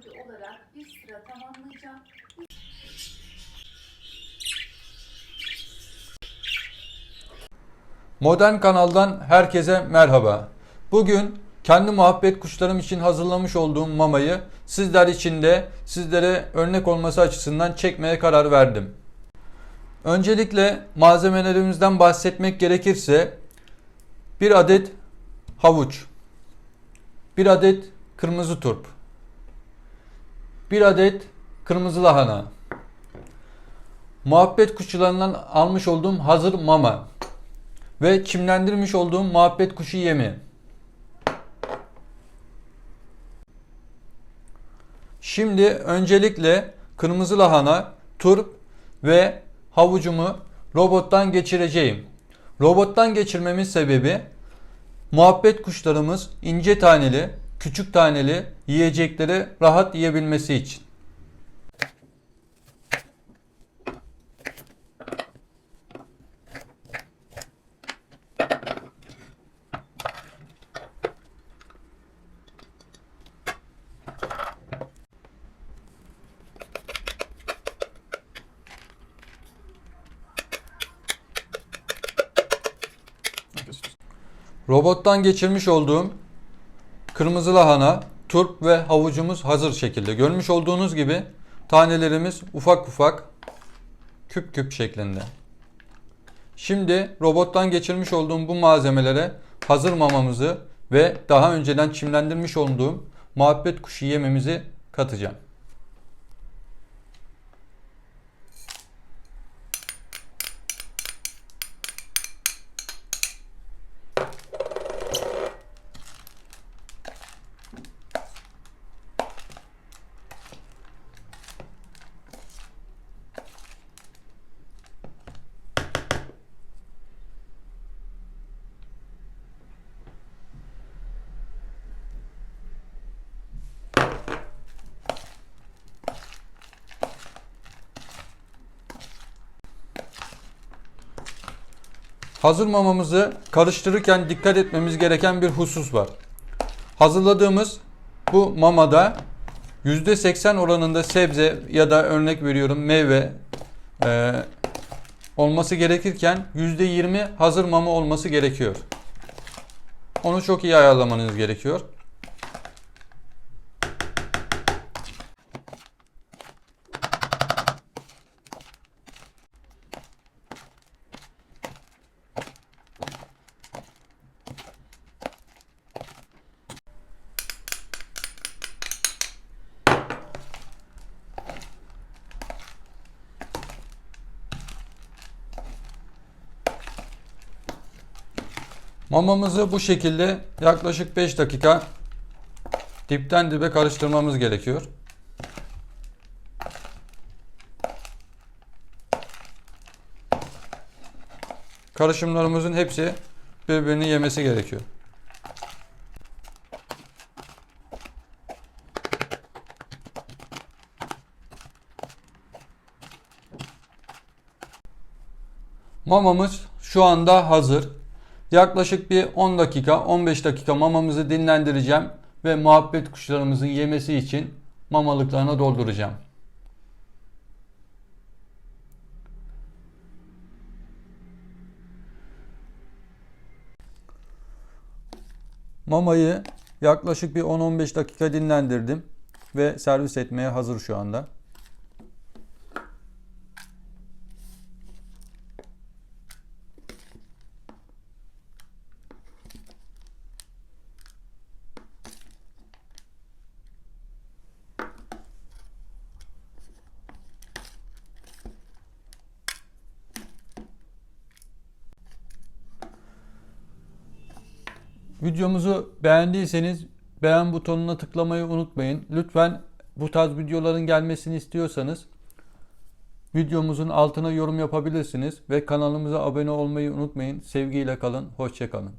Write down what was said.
hoca olarak bir sıra tamamlayacağım. Modern kanaldan herkese merhaba. Bugün kendi muhabbet kuşlarım için hazırlamış olduğum mamayı sizler için de sizlere örnek olması açısından çekmeye karar verdim. Öncelikle malzemelerimizden bahsetmek gerekirse bir adet havuç, bir adet kırmızı turp, bir adet kırmızı lahana, muhabbet kuşçularından almış olduğum hazır mama, ve çimlendirmiş olduğum muhabbet kuşu yemi. Şimdi öncelikle kırmızı lahana, turp ve havucumu robottan geçireceğim. Robottan geçirmemin sebebi muhabbet kuşlarımız ince taneli, küçük taneli yiyecekleri rahat yiyebilmesi için. Robottan geçirmiş olduğum kırmızı lahana, turp ve havucumuz hazır şekilde. Görmüş olduğunuz gibi tanelerimiz ufak ufak küp küp şeklinde. Şimdi robottan geçirmiş olduğum bu malzemelere hazır mamamızı ve daha önceden çimlendirmiş olduğum muhabbet kuşu yememizi katacağım. Hazır mamamızı karıştırırken dikkat etmemiz gereken bir husus var. Hazırladığımız bu mamada %80 oranında sebze ya da örnek veriyorum meyve e, olması gerekirken %20 hazır mama olması gerekiyor. Onu çok iyi ayarlamanız gerekiyor. Mamamızı bu şekilde yaklaşık 5 dakika dipten dibe karıştırmamız gerekiyor. Karışımlarımızın hepsi birbirini yemesi gerekiyor. Mamamız şu anda hazır. Yaklaşık bir 10 dakika 15 dakika mamamızı dinlendireceğim ve muhabbet kuşlarımızın yemesi için mamalıklarına dolduracağım. Mamayı yaklaşık bir 10-15 dakika dinlendirdim ve servis etmeye hazır şu anda. Videomuzu beğendiyseniz beğen butonuna tıklamayı unutmayın. Lütfen bu tarz videoların gelmesini istiyorsanız videomuzun altına yorum yapabilirsiniz ve kanalımıza abone olmayı unutmayın. Sevgiyle kalın, hoşça kalın.